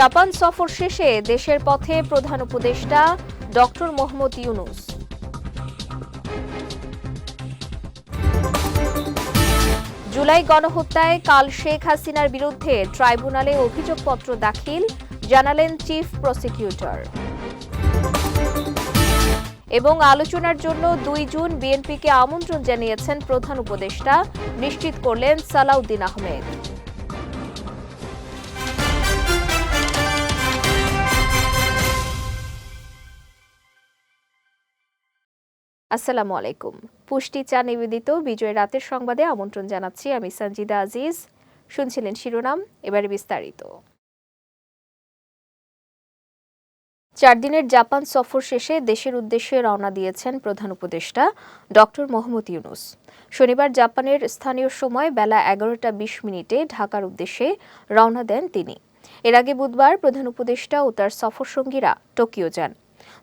Japan সফর শেষে দেশের পথে প্রধান উপদেষ্টা ডক্টর মোহাম্মদ ইউনুস। জুলাই গণহত্যায় কাল শেখ হাসিনার বিরুদ্ধে ট্রাইব্যুনালে অভিযোগপত্র দাখিল, জানালেন চিফ প্রসিকিউটর। এবং আলোচনার জন্য দুই জুন বিএনপিকে আমন্ত্রণ জানিয়েছেন প্রধান উপদেষ্টা, নিশ্চিত করলেন সালাউদ্দিন আহমেদ। আসসালামু আলাইকুম। পুষ্টি চা নিবেদিত বিজয় রাতের সংবাদে আমন্ত্রণ জানাচ্ছি আমি সঞ্জিদা আজিজ। শুনছিলেন শিরোনাম, এবারে বিস্তারিত। চার দিনের জাপান সফর শেষে দেশের উদ্দেশ্যে রওনা দিয়েছেন প্রধান উপদেষ্টা ডক্টর মোহাম্মদ ইউনুস। শনিবার জাপানের স্থানীয় সময় বেলা এগারোটা বিশ মিনিটে ঢাকার উদ্দেশ্যে রওনা দেন তিনি। এর আগে বুধবার প্রধান উপদেষ্টা ও তার সফরসঙ্গীরা টোকিও যান।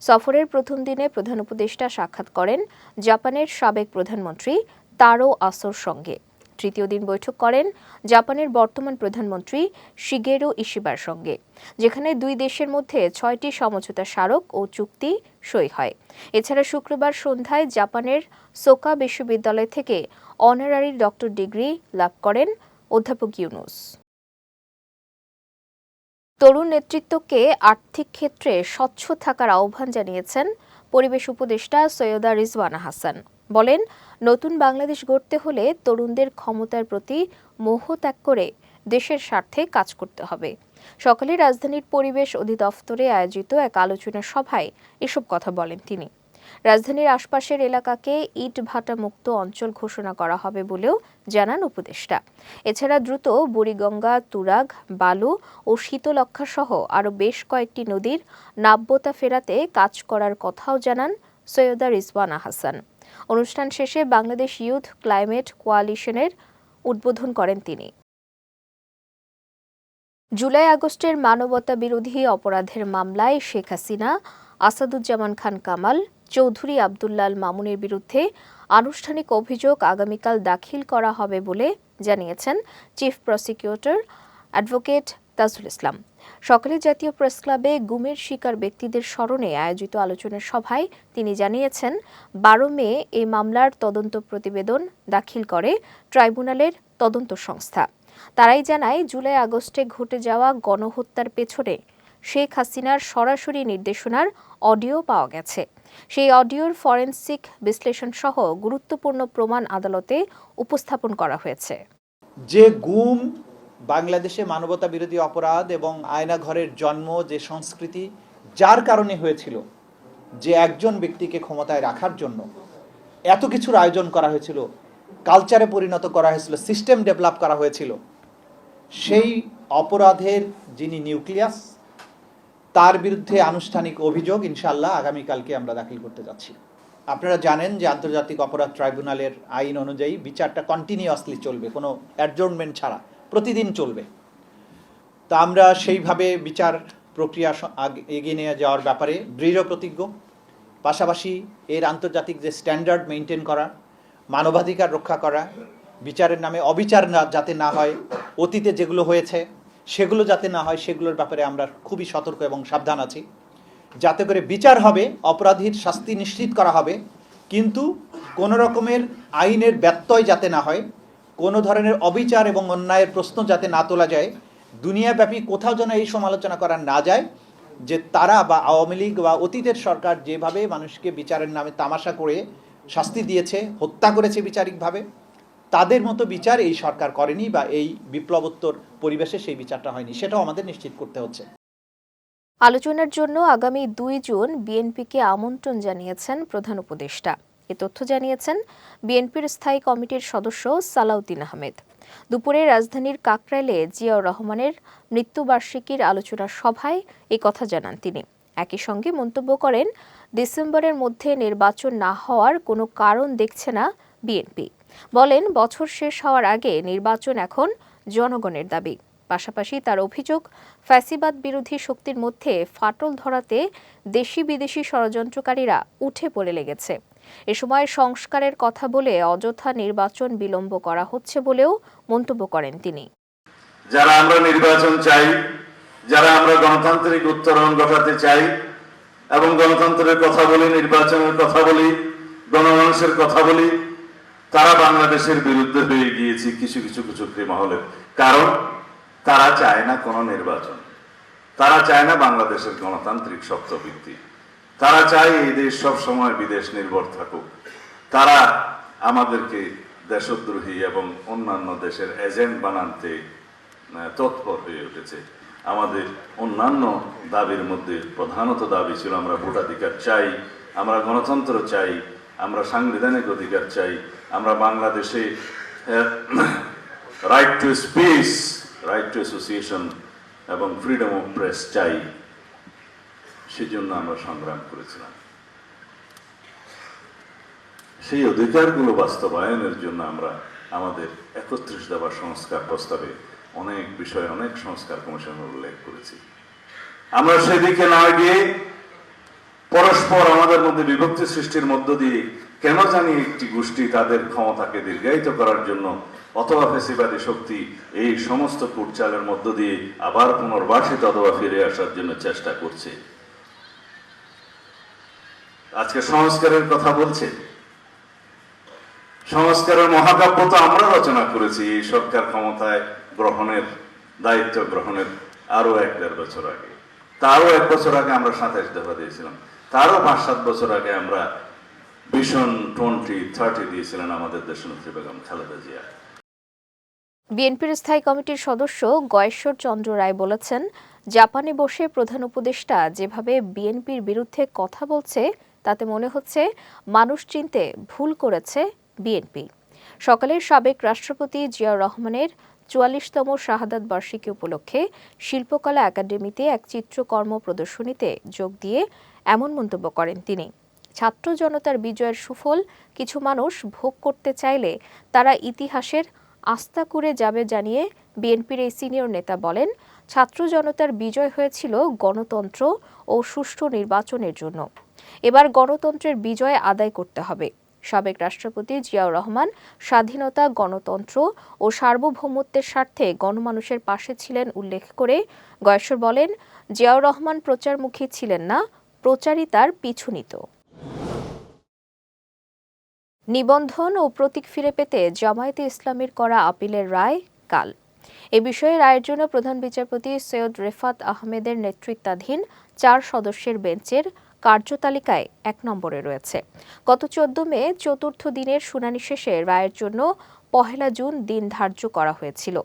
সফরের প্রথম দিনে প্রধান উপদেষ্টা সাক্ষাৎ করেন জাপানের সাবেক প্রধানমন্ত্রী তারো আসোর সঙ্গে। তৃতীয় দিন বৈঠক করেন জাপানের বর্তমান প্রধানমন্ত্রী শিগেরো ইশিবার সঙ্গে, যেখানে দুই দেশের মধ্যে ছয়টি সমঝোতা স্মারক ও চুক্তি সই হয়। এছাড়া শুক্রবার সন্ধ্যায় জাপানের সোকা বিশ্ববিদ্যালয় থেকে অনারারি ডক্টর ডিগ্রি লাভ করেন অধ্যাপক ইউনুস। তরুণ নেতৃত্বকে আর্থিক ক্ষেত্রে স্বচ্ছ থাকার আহ্বান জানিয়েছেন পরিবেশ উপদেষ্টা সৈয়দা রিজওয়ানা হাসান। বলেন, নতুন বাংলাদেশ গড়তে হলে তরুণদের ক্ষমতার প্রতি মোহ ত্যাগ করে দেশের স্বার্থে কাজ করতে হবে। সকালে রাজধানীর পরিবেশ অধিদপ্তরে আয়োজিত এক আলোচনা সভায় এসব কথা বলেন তিনি। রাজধানীর আশপাশের এলাকাকে ইট ভাটা মুক্ত অঞ্চল ঘোষণা করা হবে বলেও জানান উপদেষ্টা। এছাড়া দ্রুত বুড়িগঙ্গা, তুরাগ, বালু ও শীতলক্ষা সহ আরও বেশ কয়েকটি নদীর নাব্যতা ফেরাতে কাজ করার কথাও জানান সৈয়দা রিজওয়ানা হাসান অনুষ্ঠান শেষে বাংলাদেশ ইউথ ক্লাইমেট কোয়ালিশনের উদ্বোধন করেন তিনি। জুলাই আগস্টের মানবতা বিরোধী অপরাধের মামলায় শেখ হাসিনা, আসাদুজ্জামান খান কামাল চৌধুরী আবদুল্লাল মামুনের বিরুদ্ধে আনুষ্ঠানিক অভিযোগ আগামীকাল দাখিল করা হবে বলে জানিয়েছেন chief prosecutor advocate Tajul Islam. সকালে জাতীয় প্রেস ক্লাবে গুমের শিকার ব্যক্তিদের স্মরণে আয়োজিত আলোচনা সভায় তিনি জানিয়েছেন, বারো মে এই মামলার তদন্ত প্রতিবেদন দাখিল করে ট্রাইব্যুনালের তদন্ত সংস্থা। তারাই জানায়, জুলাই আগস্টে ঘটে যাওয়া গণহত্যার পেছনে শেখ হাসিনার সরাসরি নির্দেশনার অডিও পাওয়া গেছে। সেই অডিওর ফরেনসিক বিশ্লেষণ সহ গুরুত্বপূর্ণ প্রমাণ আদালতে উপস্থাপন করা হয়েছে। যে গুম বাংলাদেশে মানবতা বিরোধী অপরাধ এবং আয়না ঘরের জন্ম যে সংস্কৃতি, যার কারণে হয়েছিল যে একজন ব্যক্তিকে ক্ষমতায় রাখার জন্য এত কিছুর আয়োজন করা হয়েছিল, কালচারে পরিণত করা হয়েছিল সিস্টেম ডেভেলপ করা হয়েছিল, সেই অপরাধের যিনি নিউক্লিয়াস তার বিরুদ্ধে আনুষ্ঠানিক অভিযোগ ইনশাল্লাহ আগামীকালকে আমরা দাখিল করতে যাচ্ছি। আপনারা জানেন যে আন্তর্জাতিক অপরাধ ট্রাইব্যুনালের আইন অনুযায়ী বিচারটা কন্টিনিউয়াসলি চলবে, কোনো অ্যাডজর্নমেন্ট ছাড়া, প্রতিদিন চলবে। তা আমরা সেইভাবে বিচার প্রক্রিয়া এগিয়ে নিয়ে যাওয়ার ব্যাপারে দৃঢ় প্রতিজ্ঞ। পাশাপাশি এর আন্তর্জাতিক যে স্ট্যান্ডার্ড মেনটেন করা, মানবাধিকার রক্ষা করা, বিচারের নামে অবিচার না যাতে না হয়, অতীতে যেগুলো হয়েছে সেগুলো যাতে না হয়, সেগুলোর ব্যাপারে আমরা খুবই সতর্ক এবং সাবধান আছি। যাতে করে বিচার হবে, অপরাধীর শাস্তি নিশ্চিত করা হবে, কিন্তু কোনো রকমের আইনের ব্যত্যয় যাতে না হয়, কোনো ধরনের অবিচার এবং অন্যায়ের প্রশ্ন যাতে না তোলা যায়, দুনিয়াব্যাপী কোথাও যেন এই সমালোচনা করা না যায়, যে তারা বা আওয়ামী লীগ বা অতীতের সরকার যেভাবে মানুষকে বিচারের নামে তামাশা করে শাস্তি দিয়েছে, হত্যা করেছে বিচারিকভাবে তাদের মতো বিচার এই সরকার করেনি বা এই বিপ্লবোত্তর পরিবেশে সেই বিচারটা হয়নি, সেটাও আমাদের নিশ্চিত করতে হচ্ছে। আলোচনার জন্য আগামী দুই জুন বিএনপিকে আমন্ত্রণ জানিয়েছেন প্রধান উপদেষ্টা। এ তথ্য জানিয়েছেন বিএনপির স্থায়ী কমিটির সদস্য সালাউদ্দিন আহমেদ। দুপুরে রাজধানীর কাকরাইলে জিয়াউর রহমানের মৃত্যুবার্ষিকীর আলোচনা সভায় এই কথা জানান তিনি। একই সঙ্গে মন্তব্য করেন, ডিসেম্বরের মধ্যে নির্বাচন না হওয়ার কোনো কারণ দেখছে না বিএনপি। বলেন, বছর শেষ হওয়ার আগে নির্বাচন এখন জনগণের দাবি। পাশাপাশি তার অভিযোগ, ফ্যাসিবাদ বিরোধী শক্তির মধ্যে ফাটল ধরাতে দেশি বিদেশি ষড়যন্ত্রকারীরা উঠে পড়ে লেগেছে। এ সময় সংস্কারের কথা বলে অযথা নির্বাচন বিলম্ব করা হচ্ছে বলেও মন্তব্য করেন তিনি। যারা আমরা নির্বাচন চাই, যারা আমরা গণতান্ত্রিক উত্তরণ ঘটাতে চাই, এবং গণতন্ত্রের কথা বলি, নির্বাচনের কথা বলি, গণমানুষের কথা বলি তারা বাংলাদেশের বিরুদ্ধে হয়ে গিয়েছে কিছু কিছু কুচুকরি মহলের। কারণ তারা চায় না কোনো নির্বাচন। তারা চায় না বাংলাদেশের গণতান্ত্রিক শক্তভিত্তি তারা চায় এই দেশ সব সময় বিদেশ নির্ভর থাকুক। তারা আমাদেরকে দেশদ্রোহী এবং অন্যান্য দেশের এজেন্ট বানাতে তৎপর হয়ে উঠেছে। আমাদের অন্যান্য দাবির মধ্যে প্রধানত দাবি ছিল, আমরা ভোটাধিকার চাই, আমরা গণতন্ত্র চাই আমরা সাংবিধানিক অধিকার চাই, আমরা বাংলাদেশে right to space right to association এবং ফ্রিডম অফ প্রেস চাই। সেজন্য আমরা সংগ্রাম করেছিলাম। সেই অধিকারগুলো বাস্তবায়নের জন্য আমরা আমাদের একত্রিশ দফা সংস্কার প্রস্তাবে অনেক বিষয়ে অনেক সংস্কার কমিশনের উল্লেখ করেছি। আমরা সেদিকে না গিয়ে পরস্পর আমাদের মধ্যে বিভক্তি সৃষ্টির মধ্য দিয়ে কেন জানি একটি গোষ্ঠী তাদের ক্ষমতাকে দীর্ঘায়িত করার জন্য অথবা ফেসিবাদী শক্তি এই সমস্ত কুটচালের মধ্য দিয়ে আবার পুনর্বাসিত অথবা ফিরে আসার জন্য চেষ্টা করছে। আজকে সংস্কারের কথা বলছে। সংস্কারের মহাকাব্য তো আমরা রচনা করেছি, এই সরকার ক্ষমতায় গ্রহণের, দায়িত্ব গ্রহণের আরও এক দেড় বছর আগে। তারও এক বছর আগে আমরা সাতাইশ দফা দিয়েছিলাম। তারও পাঁচ সাত বছর আগে আমরা ভীষণ টোয়েন্টি থার্টি দিয়েছিলেন আমাদের দেশনেত্রী বেগম খালেদা জিয়া। বিএনপির স্থায়ী কমিটির সদস্য গয়েশ্বর চন্দ্র রায় বলেছেন, জাপানে বসে প্রধান উপদেষ্টা যেভাবে বিএনপির বিরুদ্ধে কথা বলছে, তাতে মনে হচ্ছে মানুষ চিনতে ভুল করেছে বিএনপি। সকালের সাবেক রাষ্ট্রপতি জিয়াউর রহমানের চুয়াল্লিশতম শাহাদাত বার্ষিকী উপলক্ষে শিল্পকলা একাডেমিতে এক চিত্রকর্ম প্রদর্শনীতে যোগ দিয়ে এমন মন্তব্য করেন তিনি। ছাত্র জনতার বিজয়ের সুফল কিছু মানুষ ভোগ করতে চাইলে তারা ইতিহাসের আস্থা করে যাবে জানিয়ে বিএনপির এই সিনিয়র নেতা বলেন, ছাত্র জনতার বিজয় হয়েছিল গণতন্ত্র ও সুষ্ঠু নির্বাচনের জন্য। এবার গণতন্ত্রের বিজয় আদায় করতে হবে। সাবেক রাষ্ট্রপতি জিয়াউর রহমান স্বাধীনতা, গণতন্ত্র ও সার্বভৌমত্বের স্বার্থে গণমানুষের পাশে ছিলেন উল্লেখ করে গয়েশ্বর বলেন, জিয়াউর রহমান প্রচারমুখী ছিলেন না প্রচারই তার পিছু নিত। নিবন্ধন ও প্রতীক ফিরে পেতে জামায়াতে ইসলামীর করা আপিলের রায় কাল। এ বিষয়ে রায়ের জন্য প্রধান বিচারপতি সৈয়দ রেফাত আহমেদের নেতৃত্বাধীন চার সদস্যের বেঞ্চের কার্যতালিকায় এক নম্বরে রয়েছে। গত চোদ্দ মে চতুর্থ দিনের শুনানি শেষে রায়ের জন্য পহেলা জুন দিন ধার্য করা হয়েছিল।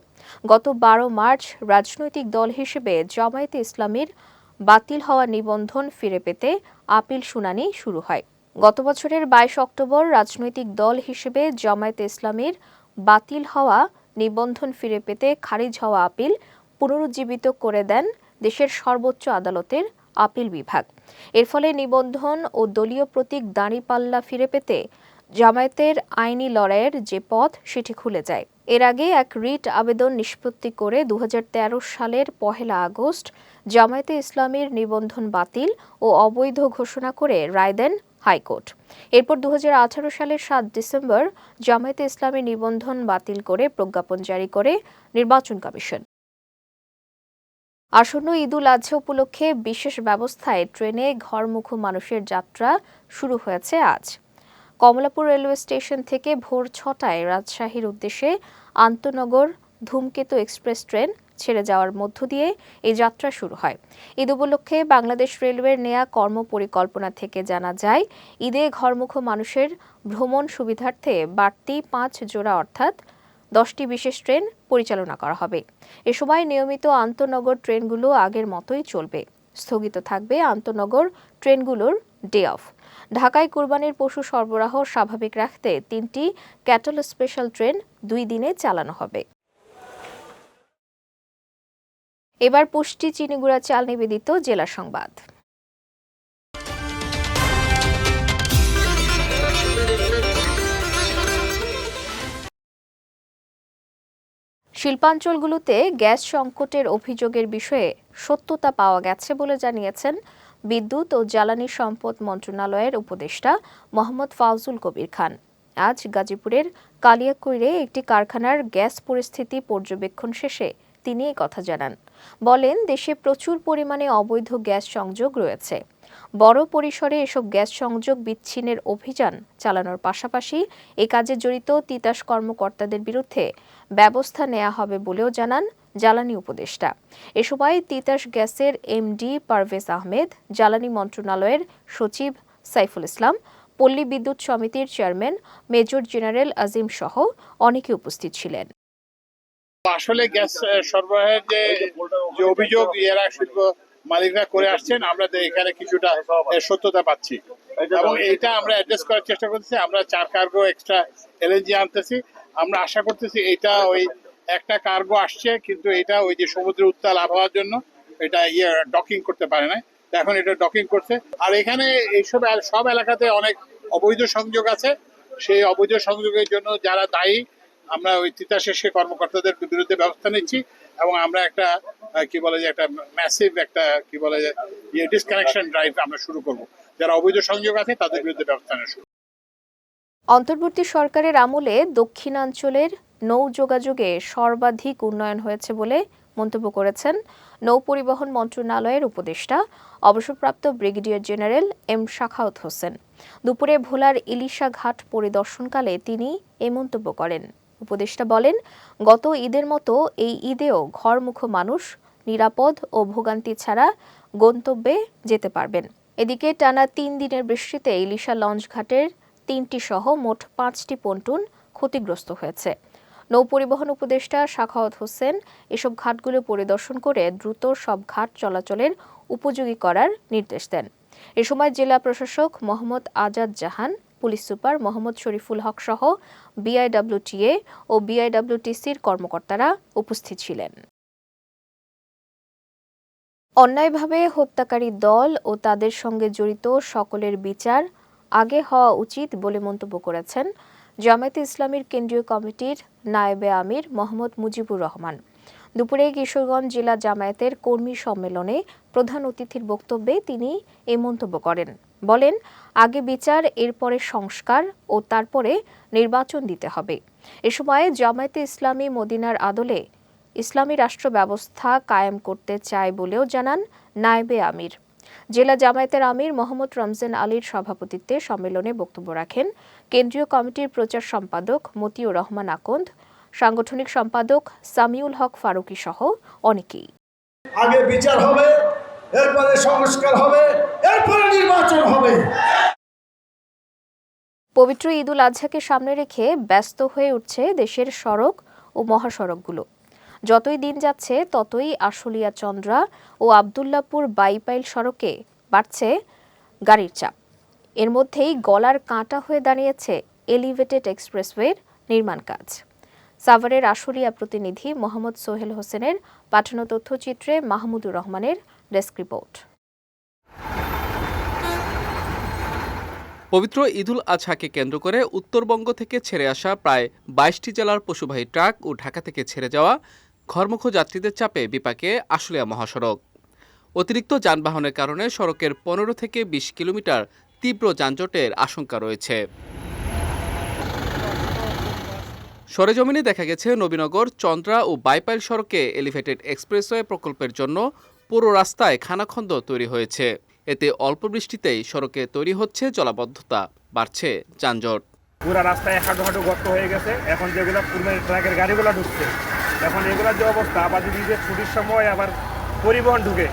গত বারো মার্চ রাজনৈতিক দল হিসেবে জামায়াতে ইসলামীর বাতিল হওয়া নিবন্ধন ফিরে পেতে আপিল শুনানি শুরু হয়। গত বছরের বাইশ অক্টোবর রাজনৈতিক দল হিসেবে জামায়াতে ইসলামীর বাতিল হওয়া নিবন্ধন ফিরে পেতে খারিজ হওয়া আপিল পুনরুজ্জীবিত করে দেন দেশের সর্বোচ্চ আদালতের আপিল বিভাগ। এর ফলে নিবন্ধন ও দলীয় প্রতীক দাঁড়িপাল্লা ফিরে পেতে জামায়াতের আইনি লড়াইয়ের যে পথ, সেটি খুলে যায়। এর আগে এক রিট আবেদন নিষ্পত্তি করে দু হাজার তেরো সালের পহেলা আগস্ট জামায়াতে ইসলামীর নিবন্ধন বাতিল ও অবৈধ ঘোষণা করে রায় দেন হাইকোর্ট। এরপর দু হাজার আঠারো সালের সাত ডিসেম্বর জামায়াতে ইসলামী নিবন্ধন বাতিল করে প্রজ্ঞাপন জারি করে নির্বাচন কমিশন। আসন্ন ঈদুল আজহা উপলক্ষে বিশেষ ব্যবস্থায় ট্রেনে ঘরমুখো মানুষের যাত্রা শুরু হয়েছে আজ। কমলাপুর রেলওয়ে স্টেশন থেকে ভোর ছটায় রাজশাহীর উদ্দেশ্যে আন্তনগর ধূমকেতু এক্সপ্রেস ট্রেন ছেড়ে যাওয়ার মধ্য দিয়ে এই যাত্রা শুরু হয়। ঈদ উপলক্ষে বাংলাদেশ রেলওয়ের নেয়া কর্মপরিকল্পনা থেকে জানা যায়, ঈদে ঘরমুখ মানুষের ভ্রমণ সুবিধার্থে বাড়তি পাঁচ জোড়া অর্থাৎ দশটি বিশেষ ট্রেন পরিচালনা করা হবে। এ সময় নিয়মিত আন্তনগর ট্রেনগুলো আগের মতোই চলবে। স্থগিত থাকবে আন্তনগর ট্রেনগুলোর ডে অফ ঢাকায় কুরবানির পশু সরবরাহ স্বাভাবিক রাখতে তিনটি ক্যাটল স্পেশাল ট্রেন দুই দিনে চালানো হবে। এবার পুষ্টি চিনিগুড়া চাল নিবেদিত জেলা সংবাদ। শিল্পাঞ্চলগুলোতে গ্যাস সংকটের অভিযোগের বিষয়ে সত্যতা পাওয়া গেছে বলে জানিয়েছেন বিদ্যুৎ ও জ্বালানি সম্পদ মন্ত্রণালয়ের উপদেষ্টা মোহাম্মদ ফাউজুল কবির খান। আজ গাজীপুরের কালিয়াকৈরে একটি কারখানার গ্যাস পরিস্থিতি পর্যবেক্ষণ শেষে তিনি কথা জানান। বলেন, দেশে প্রচুর পরিমাণে অবৈধ গ্যাস সংযোগ রয়েছে। বড় পরিসরে এসব গ্যাস সংযোগ বিচ্ছিন্নের অভিযান চালানোর পাশাপাশি এ কাজে জড়িত তিতাস কর্মকর্তাদের বিরুদ্ধে ব্যবস্থা নেওয়া হবে বলেও জানান জ্বালানি উপদেষ্টা। এ সময় তিতাস গ্যাসের এমডি পারভেজ আহমেদ, জ্বালানি মন্ত্রণালয়ের সচিব সাইফুল ইসলাম, পল্লী বিদ্যুৎ সমিতির চেয়ারম্যান মেজর জেনারেল আজিম সহ অনেকে উপস্থিত ছিলেন। আসলে গ্যাস সরবরাহের যে অভিযোগ এরা শিল্প মালিকরা করে আসছেন, আমরা এখানে কিছুটা সত্যতা পাচ্ছি। এবং এটা আমরা অ্যাড্রেস করার চেষ্টা করতেছি, আমরা চার কার্গো এক্সট্রা এলএনজি আনতেছি। আমরা আশা করতেছি এটা ওই একটা কার্গো আসছে, কিন্তু এটা ওই যে সমুদ্রের উত্তাল আবহাওয়ার জন্য এটা ইয়ে ডকিং করতে পারে না এখন এটা ডকিং করছে। আর এখানে এইসব সব এলাকাতে অনেক অবৈধ সংযোগ আছে। সেই অবৈধ সংযোগের জন্য যারা দায়ী, আমরা ওই তিতাশেষে কর্মকর্তাদের বিরুদ্ধে ব্যবস্থা নিচ্ছি এবং আমরা একটা কি বলে যে একটা ম্যাসিভ একটা, কি বলে যে ইয়ে ডিসকানেকশন ড্রাইভ আমরা শুরু করব। যারা অবৈধ সংযোগ আছে, তাদের বিরুদ্ধে ব্যবস্থা নেওয়া শুরু অন্তর্বর্তী সরকারের আমলে দক্ষিণাঞ্চলের নৌ যোগাযোগে সর্বাধিক উন্নয়ন হয়েছে বলে মন্তব্য করেছেন নৌ পরিবহন মন্ত্রণালয়ের উপদেষ্টা, অবসরপ্রাপ্ত brigadier general M Sakhawat Hossain. দুপুরে ভোলার ইলিশা ঘাট পরিদর্শনকালে তিনি এ মন্তব্য করেন। উপদেষ্টা বলেন, গত ঈদের মতো এই ঈদেও ঘরমুখ মানুষ নিরাপদ ও ভোগান্তি ছাড়া গন্তব্যে যেতে পারবেন। এদিকে টানা তিন দিনের বৃষ্টিতে ইলিশা লঞ্চ ঘাটের তিনটি সহ মোট পাঁচটি পন্টুন ক্ষতিগ্রস্ত হয়েছে। নৌপরিবহন উপদেষ্টা শাখাওয়াত হোসেন এসব ঘাটগুলো পরিদর্শন করে দ্রুত সব ঘাট চলাচলের উপযোগী করার নির্দেশ দেন। এ সময় জেলা প্রশাসক মোহাম্মদ আজাদ জাহান, পুলিশ সুপার মোহাম্মদ শরীফুল হক সহ বিআইডব্লিউটিএ ও বিআইডব্লিউটিসির কর্মকর্তারা উপস্থিত ছিলেন। অন্যায়ভাবে হত্যাকারী দল ও তাদের সঙ্গে জড়িত সকলের বিচার আগে হওয়া উচিত বলে মন্তব্য করেছেন জামায়াতে ইসলামীর কেন্দ্রীয় কমিটির নায়েবে আমির মোহাম্মদ মুজিবুর রহমান। দুপুরে কিশোরগঞ্জ জেলা জামায়াতের কর্মী সম্মেলনে প্রধান অতিথির বক্তব্যে তিনি এ মন্তব্য করেন। বলেন, আগে বিচার, এরপরে সংস্কার ও তারপরে নির্বাচন দিতে হবে। এ সময় জামায়াতে ইসলামী মদিনার আদলে ইসলামী রাষ্ট্র ব্যবস্থা কায়েম করতে চায় বলেও জানান নায়েবে আমির। জেলা জামায়াতের আমির মোহাম্মদ রমজান আলীর সভাপতিত্বে সম্মেলনে বক্তব্য রাখেন কেন্দ্রীয় কমিটির প্রচার সম্পাদক মতিউর রহমান আকন্দ সাংগঠনিক সম্পাদক সামিউল হক ফারুকী সহ অনেকেই। আগে বিচার হবে এরপরে সংস্কার হবে এরপরে নির্বাচন হবে। পবিত্র ঈদুল আজহাকে সামনে রেখে ব্যস্ত হয়ে উঠছে দেশের সড়ক ও মহাসড়কগুলো। যতই দিন যাচ্ছে, ততই আশুলিয়া চন্দ্রা ও আবদুল্লাপুর বাইপাইল সড়কে বাড়ছে গাড়ির চাপ। এর মধ্যেই গলার কাঁটা হয়ে দাঁড়িয়েছে এলিভেটেড এক্সপ্রেসওয়ের নির্মাণ কাজ। সাভারের আশুলিয়া প্রতিনিধি মোহাম্মদ সোহেল হোসেনের পাঠানো তথ্যচিত্রে মাহমুদুর রহমানের ডেস্ক রিপোর্ট। পবিত্র ঈদুল আজহাকে কেন্দ্র করে উত্তরবঙ্গ থেকে ছেড়ে আসা প্রায় বাইশটি জেলার পশুবাহী ট্রাক ও ঢাকা থেকে ছেড়ে যাওয়া ঘরমুখ যাত্রীদের চাপে বিপাকে আশুলিয়া মহাসড়ক। অতিরিক্ত যানবাহনের কারণে সড়কের পনেরো থেকে বিশ কিলোমিটার তীব্র যানজটের আশঙ্কা রয়েছে। সরেজমিনে দেখা গেছে, নবীনগর, চন্দ্রা ও বাইপাইল সড়কে এলিভেটেড এক্সপ্রেসওয়ে প্রকল্পের জন্য পুরো রাস্তায় খানাখন্দ তৈরি হয়েছে। এতে অল্প বৃষ্টিতেই সড়কে তৈরি হচ্ছে জলাবদ্ধতা, বাড়ছে যানজট। পুরা রাস্তায় হাঁটু হাঁটু গর্ত হয়ে গেছে, এখন যেগুলো পূর্বের ট্রাকের গাড়িগুলো ঢুকছে এখন এগুলোর যে অবস্থা আবার যদি যে ছুটির সময় আবার পরিবহন ঢুকে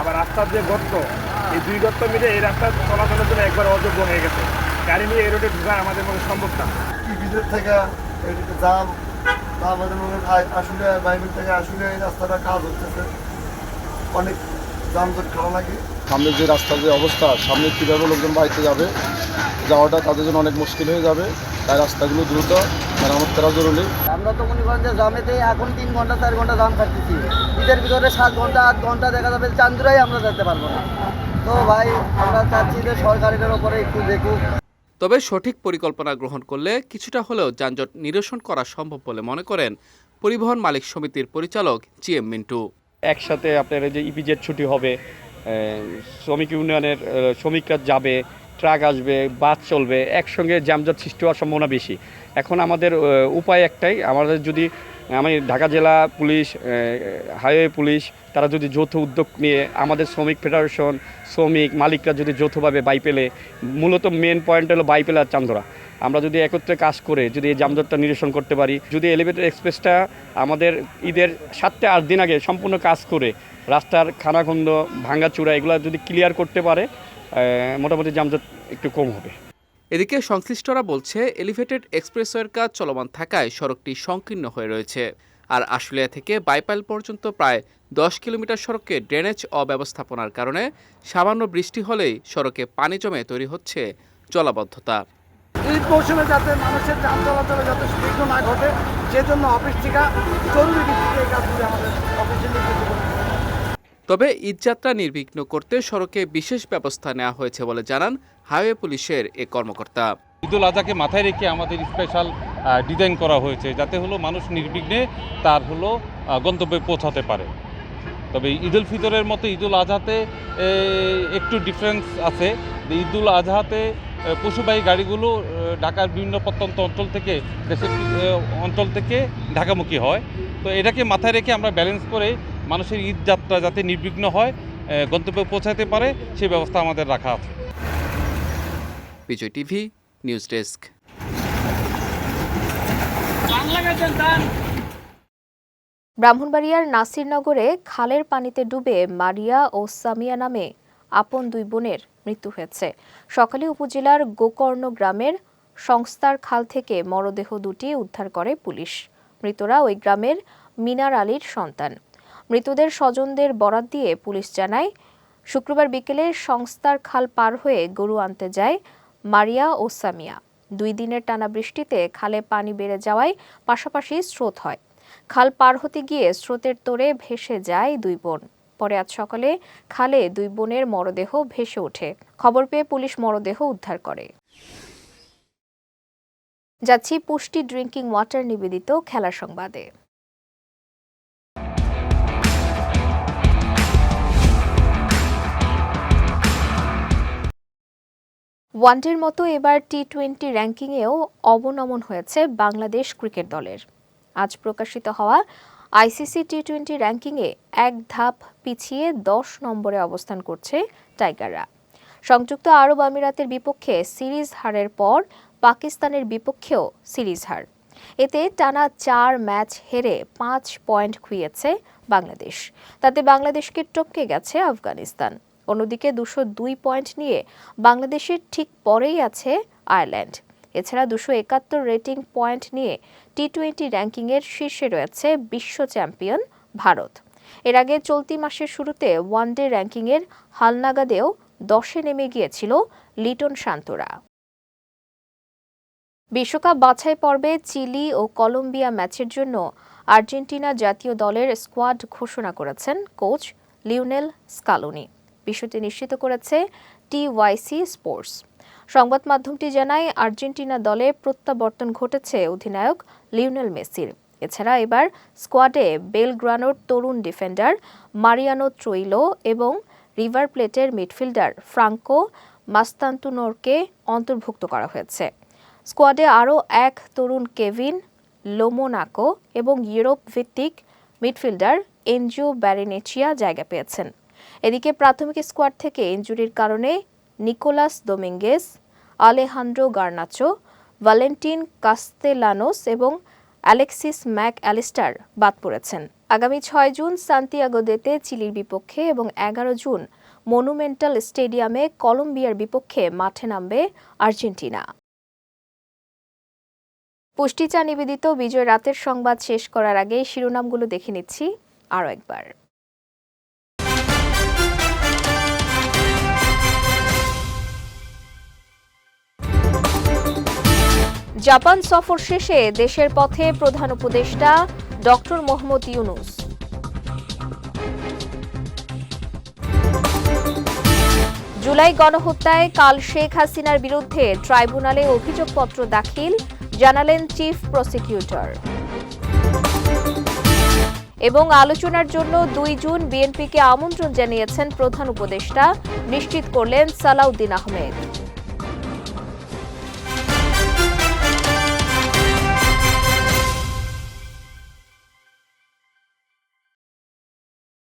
আবার রাস্তার যে গর্ত এই দুই গর্ত মিলে এই রাস্তা চলাচলের জন্য একবার অযোগ্য হয়ে গেছে। গাড়ি নিয়ে এই রোডে ঢুকা আমাদের মনে সম্ভব না। কি ভিতর থেকে জাম বা আমাদের মনে হয় আসলে বাইবেল থেকে আসলে এই রাস্তাটা কাজ হচ্ছে। অনেক যানজট খারাপ লাগে। সামনের যে রাস্তার যে অবস্থা সামনে কীভাবে লোকজন বাড়িতে যাবে যাওয়াটা তাদের জন্য অনেক মুশকিল হয়ে যাবে। তাই রাস্তাগুলো দ্রুত মেরামত করা জরুরি। মনে যে জামেতে এখন তিন ঘণ্টা চার ঘণ্টা জাম থাকতেছি ঈদের ভিতরে সাত ঘণ্টা আট ঘণ্টা দেখা যাবে চান্দুরাই আমরা যেতে পারব না। তো ভাই আমরা চাচ্ছি যে সরকারের ওপরে একটু দেখুক। তবে সঠিক পরিকল্পনা গ্রহণ করলে কিছুটা হলেও যানজট নিরসন করা সম্ভব বলে মনে করেন পরিবহন মালিক সমিতির পরিচালক জি এম মিন্টু। একসাথে আপনার এই যে ইপিজেড ছুটি হবে শ্রমিক ইউনিয়নের শ্রমিকরা যাবে ট্রাক আসবে, বাস চলবে, একসঙ্গে যানজট সৃষ্টি হওয়ার সম্ভাবনা বেশি। এখন আমাদের উপায় একটাই, আমাদের যদি, আমি ঢাকা জেলা পুলিশ হাইওয়ে পুলিশ, তারা যদি যৌথ উদ্যোগ নিয়ে আমাদের শ্রমিক ফেডারেশন, শ্রমিক মালিকরা যদি যৌথভাবে বাইপেলে, মূলত মেন পয়েন্ট হলো বাই পেলে আর চান্দরা। আমরা যদি একত্রে কাজ করে যদি এই যানজটটা নিরসন করতে পারি, যদি এলিভেটেড এক্সপ্রেসটা আমাদের ঈদের সাতটা আট দিন আগে সম্পূর্ণ কাজ করে, রাস্তার খানাখন্দ, ভাঙ্গাচূড়া, এগুলো যদি ক্লিয়ার করতে পারে মোটামুটি যানজট একটু কম হবে। এদিকে সংশ্লিষ্টরা বলছে এলিভেটেড এক্সপ্রেসওয়ের কাজ চলমান থাকায় সড়কটি সংকীর্ণ হয়ে রয়েছে। আর আশুলিয়া থেকে বাইপাইল পর্যন্ত প্রায় দশ কিলোমিটার সড়কে ড্রেনেজ অব্যবস্থাপনার কারণে সামান্য বৃষ্টি হলেই সড়কে পানি জমে তৈরি হচ্ছে জলাবদ্ধতা। ঈদ মৌসুমে যাতে মানুষের যান চলাচলে যাতে বিঘ্ন না ঘটে সেজন্য অফিস থেকে জরুরি ভিত্তিতে এই কাজগুলি আমাদের অফিসে তবে ঈদযাত্রা নির্বিঘ্ন করতে সড়কে বিশেষ ব্যবস্থা নেওয়া হয়েছে বলে জানান হাইওয়ে পুলিশের এ কর্মকর্তা। ঈদুল আজহাকে মাথায় রেখে আমাদের স্পেশাল ডিজাইন করা হয়েছে যাতে হলো মানুষ নির্বিঘ্নে তার হলো গন্তব্যে পৌঁছাতে পারে। তবে ঈদুল ফিতরের মতো ঈদুল আজহাতে একটু ডিফারেন্স আছে। ঈদুল আজহাতে পশুবাহী গাড়িগুলো ঢাকার বিভিন্ন প্রত্যন্ত অঞ্চল থেকে, দেশের অঞ্চল থেকে ঢাকামুখী হয়। তো এটাকে মাথায় রেখে আমরা ব্যালেন্স করে মানুষের ঈদ যাত্রা যাতে নির্বিঘ্ন হয় গন্তব্যে পৌঁছাতে পারে সেই ব্যবস্থা আমাদের রাখা আছে। Bijoy TV news desk. ব্রাহ্মণবাড়িয়ার নাসিরনগরে খালের পানিতে ডুবে মারিয়া ও সামিয়া নামে আপন দুই বোনের মৃত্যু হয়েছে। সকালে উপজেলার গোকর্ণ গ্রামের সংস্থার খাল থেকে মরদেহ দুটি উদ্ধার করে পুলিশ। মৃতরা ওই গ্রামের মিনার আলীর সন্তান। মৃতদের স্বজনদের বরাত দিয়ে পুলিশ জানায়, শুক্রবার বিকেলে সংস্থার খাল পার হয়ে গরু আনতে যায় মারিয়া ও সামিয়া। দুই দিনের টানা বৃষ্টিতে খালে পানি বেড়ে যাওয়ায় পাশাপাশি স্রোত হয়। খাল পার হতে গিয়ে স্রোতের তোরে ভেসে যায় দুই বোন। পরে আজ সকালে খালে দুই বোনের মরদেহ ভেসে ওঠে। খবর পেয়ে পুলিশ মরদেহ উদ্ধার করে। যাচ্ছি পুষ্টি ড্রিঙ্কিং ওয়াটার নিবেদিত খেলা সংবাদে। ওয়ানডের মতো এবার টি টোয়েন্টি র্যাঙ্কিংয়েও অবনমন হয়েছে বাংলাদেশ ক্রিকেট দলের। আজ প্রকাশিত হওয়া আইসিসি টি টোয়েন্টি র্যাঙ্কিংয়ে এক ধাপ পিছিয়ে দশ নম্বরে অবস্থান করছে টাইগাররা। সংযুক্ত আরব আমিরাতের বিপক্ষে সিরিজ হারের পর পাকিস্তানের বিপক্ষেও সিরিজ হার। এতে টানা চার ম্যাচ হেরে পাঁচ পয়েন্ট খুইয়েছে বাংলাদেশ। তাতে বাংলাদেশকে টপকে গেছে আফগানিস্তান। অন্যদিকে দুশো দুই পয়েন্ট নিয়ে বাংলাদেশের ঠিক পরেই আছে আয়ারল্যান্ড। এছাড়া দুশো একাত্তর রেটিং পয়েন্ট নিয়ে টি টোয়েন্টি র্যাঙ্কিংয়ের শীর্ষে রয়েছে বিশ্ব চ্যাম্পিয়ন ভারত। এর আগে চলতি মাসের শুরুতে ওয়ানডে র্যাঙ্কিংয়ের হালনাগাদেও দশে নেমে গিয়েছিল লিটন শান্তরা। বিশ্বকাপ বাছাই পর্বে চিলি ও কলম্বিয়া ম্যাচের জন্য আর্জেন্টিনা জাতীয় দলের স্কোয়াড ঘোষণা করেছেন কোচ লিওনেল স্কালোনি। বিষয়টি নিশ্চিত করেছে টিওয়াইসি স্পোর্টস। সংবাদ মাধ্যমটি জানায়, আর্জেন্টিনা দলে প্রত্যাবর্তন ঘটেছে অধিনায়ক লিওনেল মেসির। এছাড়া এবার স্কোয়াডে বেলগ্রানোর তরুণ ডিফেন্ডার মারিয়ানো ট্রইলো এবং রিভার প্লেটের মিডফিল্ডার ফ্রাঙ্কো মাস্তান্তুনোরকে অন্তর্ভুক্ত করা হয়েছে। স্কোয়াডে আরও এক তরুণ কেভিন লোমোনাকো এবং ইউরোপ ভিত্তিক মিডফিল্ডার এনজিও ব্যারেনেচিয়া জায়গা পেয়েছেন। এদিকে প্রাথমিক স্কোয়াড থেকে ইঞ্জুরির কারণে Nicolas Dominguez Alejandro Garnacho Valentin Castellanos এবং অ্যালেক্সিস ম্যাক অ্যালিস্টার বাদ পড়েছেন। আগামী ছয় জুন সান্তিয়াগোদেতে চিলির বিপক্ষে এবং এগারো জুন মনুমেন্টাল স্টেডিয়ামে কলম্বিয়ার বিপক্ষে মাঠে নামবে আর্জেন্টিনা। পুষ্টিচা নিবেদিত বিজয় রাতের সংবাদ শেষ করার আগে শিরোনামগুলো দেখে নিচ্ছি আরও একবার। জাপান সফর শেষে দেশের পথে প্রধান উপদেষ্টা ডক্টর মোহাম্মদ ইউনুস। জুলাই গণহত্যায় কাল শেখ হাসিনার বিরুদ্ধে ট্রাইব্যুনালে অভিযোগপত্র দাখিল, জানালেন চিফ প্রসিকিউটর। এবং আলোচনার জন্য দুই জুন বিএনপিকে আমন্ত্রণ জানিয়েছেন প্রধান উপদেষ্টা, নিশ্চিত করলেন সালাউদ্দিন আহমেদ।